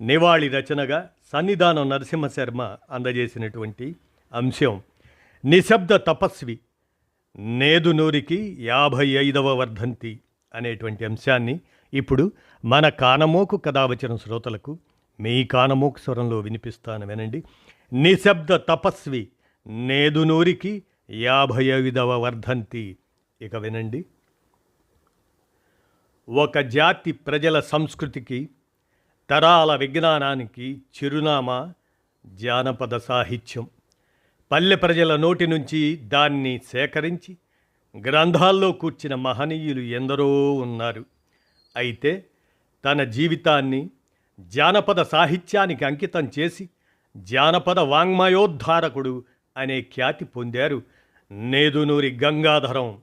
నివాళి రచనగా సన్నిధానం నరసింహశర్మ అందజేసినటువంటి అంశం నిశ్శబ్ద తపస్వి నేదునూరికి యాభై ఐదవ వర్ధంతి అనేటువంటి అంశాన్ని ఇప్పుడు మన కానమోకు కథావచన శ్రోతలకు మీ కానమోకు స్వరంలో వినిపిస్తాను వినండి. నిశ్శబ్ద తపస్వి నేదునూరికి యాభై ఐదవ వర్ధంతి. ఇక వినండి. ఒక జాతి ప్రజల సంస్కృతికి తరాల విజ్ఞానానికి చిరునామా జానపద సాహిత్యం. పల్లె ప్రజల నోటి నుంచి దాన్ని సేకరించి గ్రంథాల్లో కూర్చిన మహనీయులు ఎందరో ఉన్నారు. అయితే తన జీవితాన్ని జానపద సాహిత్యానికి అంకితం చేసి జానపద వాంగ్మయోద్ధారకుడు అనే ఖ్యాతి పొందారు నేదునూరి గంగాధరం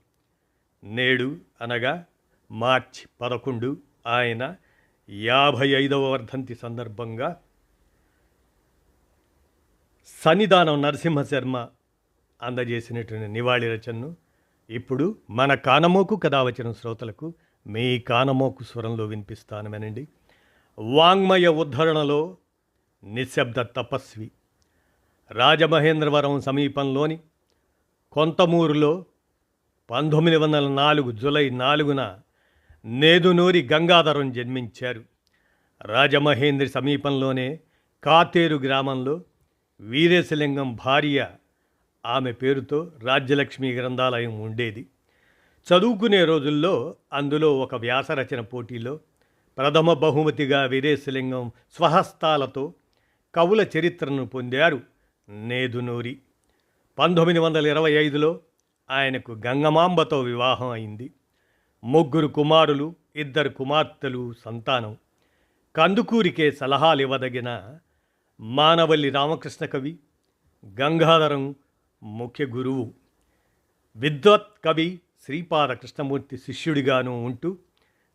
నేడు అనగా మార్చి పదకొండు ఆయన యాభై ఐదవ వర్ధంతి సందర్భంగా సన్నిధానం నరసింహశర్మ అందజేసినటువంటి నివాళి రచనను ఇప్పుడు మన కానమోకు కథ వచ్చిన శ్రోతలకు మీ కానమోకు స్వరంలో వినిపిస్తాను వినండి వాంగ్మయ ఉద్ధరణలో నిశ్శబ్ద తపస్వి. రాజమహేంద్రవరం సమీపంలోని కొంతమూరులో పంతొమ్మిది వందల నాలుగు జులై నాలుగున నేదునూరి గంగాధరం జన్మించారు. రాజమహేంద్రి సమీపంలోనే కాతేరు గ్రామంలో వీరేశలింగం భార్య ఆమె పేరుతో రాజ్యలక్ష్మి గ్రంథాలయం ఉండేది. చదువుకునే రోజుల్లో అందులో ఒక వ్యాసరచన పోటీలో ప్రథమ బహుమతిగా వీరేశలింగం స్వహస్తాలతో కవుల చరిత్రను పొందారు నేదునూరి. పంతొమ్మిది వందల ఇరవై ఐదులో ఆయనకు గంగమాంబతో వివాహం అయింది. ముగ్గురు కుమారులు ఇద్దరు కుమార్తెలు సంతానం. కందుకూరికే సలహాలు ఇవ్వదగిన మానవల్లి రామకృష్ణ కవి గంగాధరం ముఖ్య గురువు. విద్వత్ కవి శ్రీపాద కృష్ణమూర్తి శిష్యుడిగాను ఉంటూ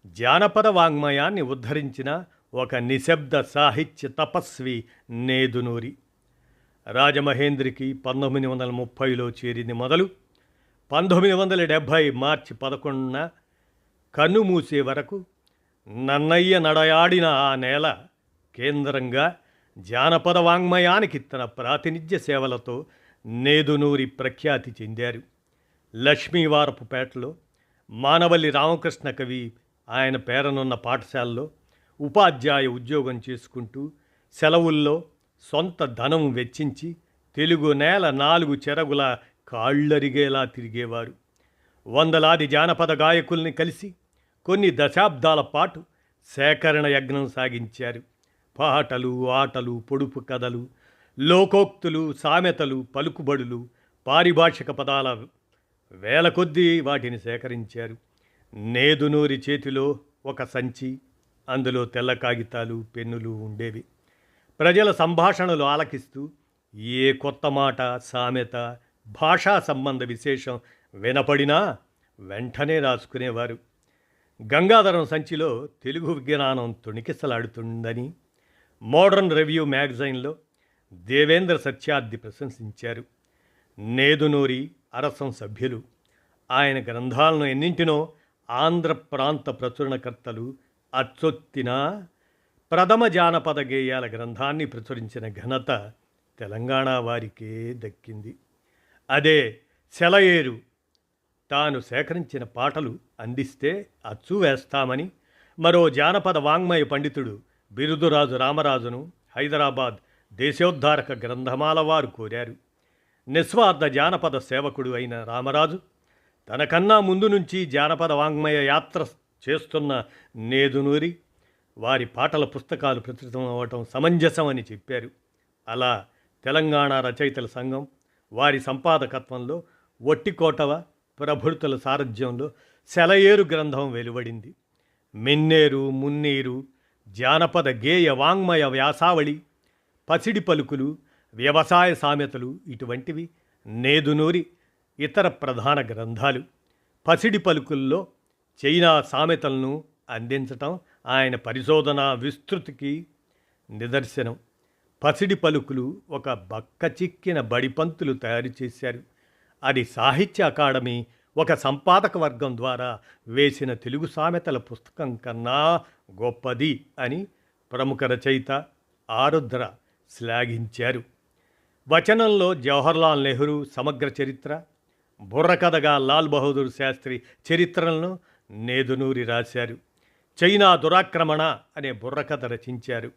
జానపద వాంగ్మయాన్ని ఉద్ధరించిన ఒక నిశ్శబ్ద సాహిత్య తపస్వి నేదునూరి. రాజమహేంద్రికి పంతొమ్మిది వందల ముప్పైలో చేరింది మొదలు పంతొమ్మిది వందల డెబ్భై మార్చి పదకొండున కన్ను మూసే వరకు నన్నయ్య నడయాడిన ఆ నేల కేంద్రంగా జానపద వాంగ్మయానికి తన ప్రాతినిధ్య సేవలతో నేదునూరి ప్రఖ్యాతి చెందారు. లక్ష్మీవారపుపేటలో మానవల్లి రామకృష్ణ కవి ఆయన పేరనున్న పాఠశాలలో ఉపాధ్యాయ ఉద్యోగం చేసుకుంటూ సెలవుల్లో సొంత ధనం వెచ్చించి తెలుగు నేల నాలుగు చెరగుల కాళ్ళరిగేలా తిరిగేవారు. వందలాది జానపద గాయకుల్ని కలిసి కొన్ని దశాబ్దాల పాటు సేకరణ యజ్ఞం సాగించారు. పాటలు ఆటలు పొడుపు కథలు లోకోక్తులు సామెతలు పలుకుబడులు పారిభాషిక పదాల వేల కొద్దీ వాటిని సేకరించారు. నేదునూరి చేతిలో ఒక సంచి అందులో తెల్ల కాగితాలు పెన్నులు ఉండేవి. ప్రజల సంభాషణలు ఆలకిస్తూ ఏ కొత్త మాట సామెత భాషా సంబంధ విశేషం వినపడినా వెంటనే రాసుకునేవారు. గంగాధరం సంచిలో తెలుగు విజ్ఞానం తొణికిసలాడుతుందని మోడర్న్ రివ్యూ మ్యాగజైన్లో దేవేంద్ర సత్యార్థి ప్రశంసించారు. నేదునూరి అరసం సభ్యులు ఆయన గ్రంథాలను ఎన్నింటినో ఆంధ్ర ప్రాంత ప్రచురణకర్తలు అచ్చొత్తిన ప్రథమ జానపద గేయాల గ్రంథాన్ని ప్రచురించిన ఘనత తెలంగాణ వారికే దక్కింది. అదే సెలయేరు తాను సేకరించిన పాటలు అందిస్తే అచ్చు వేస్తామని మరో జానపద వాంగ్మయ పండితుడు బిరుదురాజు రామరాజును హైదరాబాద్ దేశోద్ధారక గ్రంథమాల వారు కోరారు. నిస్వార్థ జానపద సేవకుడు అయిన రామరాజు తనకన్నా ముందు నుంచి జానపద వాంగ్మయ యాత్ర చేస్తున్న నేదునూరి వారి పాటల పుస్తకాలు ప్రచురితం అవ్వటం సమంజసమని చెప్పారు. అలా తెలంగాణ రచయితల సంఘం వారి సంపాదకత్వంలో ఒట్టికోటవ ప్రభృతుల సారథ్యంలో సెలయేరు గ్రంథం వెలువడింది. మిన్నేరు మున్నీరు జానపద గేయ వాంగ్మయ వ్యాసావళి పసిడి పలుకులు వ్యవసాయ సామెతలు ఇటువంటివి నేదునూరి ఇతర ప్రధాన గ్రంథాలు. పసిడి పలుకుల్లో చైనా సామెతలను అందించటం ఆయన పరిశోధన విస్తృతికి నిదర్శనం. పసిడి పలుకులు ఒక బక్క చిక్కిన బడిపంతులు తయారు చేశారు. అది సాహిత్య అకాడమీ ఒక సంపాదక వర్గం ద్వారా వేసిన తెలుగు సామెతల పుస్తకం కన్నా గొప్పది అని ప్రముఖ రచయిత ఆరుద్ర శ్లాఘించారు. వచనంలో జవహర్లాల్ నెహ్రూ సమగ్ర చరిత్ర బుర్రకథగా లాల్ బహదూర్ శాస్త్రి చరిత్రలను నేదునూరి రాశారు. చైనా దురాక్రమణ అనే బుర్రకథ రచించారు.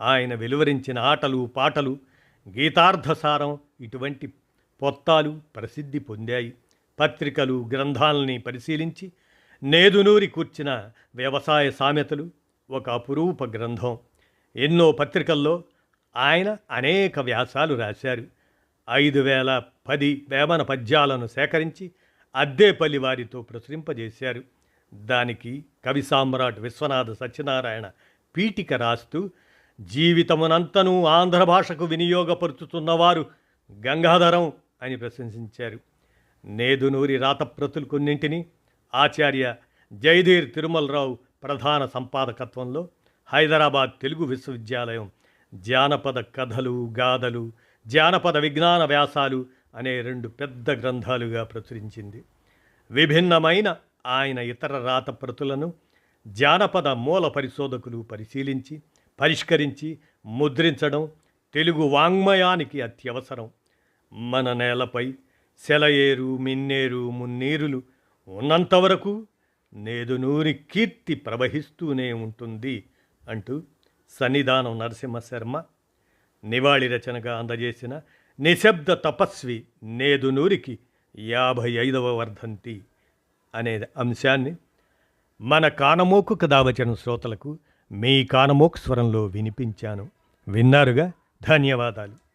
ఆయన వెలువరించిన ఆటలు పాటలు గీతార్థసారం ఇటువంటి పొత్తాలు ప్రసిద్ధి పొందాయి. పత్రికలు గ్రంథాలని పరిశీలించి నేదునూరి కూర్చిన వ్యవసాయ సామెతలు ఒక అపురూప గ్రంథం. ఎన్నో పత్రికల్లో ఆయన అనేక వ్యాసాలు రాశారు. ఐదు వేల పది వేమన పద్యాలను సేకరించి అద్దేపల్లి వారితో ప్రచురింపజేశారు. దానికి కవి సామ్రాట్ విశ్వనాథ సత్యనారాయణ పీఠిక రాస్తూ జీవితమునంతను ఆంధ్ర భాషకు వినియోగపరుచుతున్నవారు గంగాధరం అని ప్రశంసించారు. నేదునూరి రాతప్రతులు కొన్నింటిని ఆచార్య జయధీర్ తిరుమలరావు ప్రధాన సంపాదకత్వంలో హైదరాబాద్ తెలుగు విశ్వవిద్యాలయం జానపద కథలు గాథలు జానపద విజ్ఞాన వ్యాసాలు అనే రెండు పెద్ద గ్రంథాలుగా ప్రచురించింది. విభిన్నమైన ఆయన ఇతర రాతప్రతులను జానపద మూల పరిశోధకులు పరిశీలించి పరిష్కరించి ముద్రించడం తెలుగు వాంగ్మయానికి అత్యవసరం. మన నేలపై సెలయేరు మిన్నేరు మున్నీరులు ఉన్నంతవరకు నేదునూరి కీర్తి ప్రవహిస్తూనే ఉంటుంది అంటూ సన్నిధానం నరసింహశర్మ నివాళి రచనగా అందజేసిన నిశ్శబ్ద తపస్వి నేదునూరికి యాభై ఐదవ వర్ధంతి అనే అంశాన్ని మన కానమోకు కథావచన శ్రోతలకు మీ కానమోకు స్వరంలో వినిపించాను. విన్నారుగా? ధన్యవాదాలు.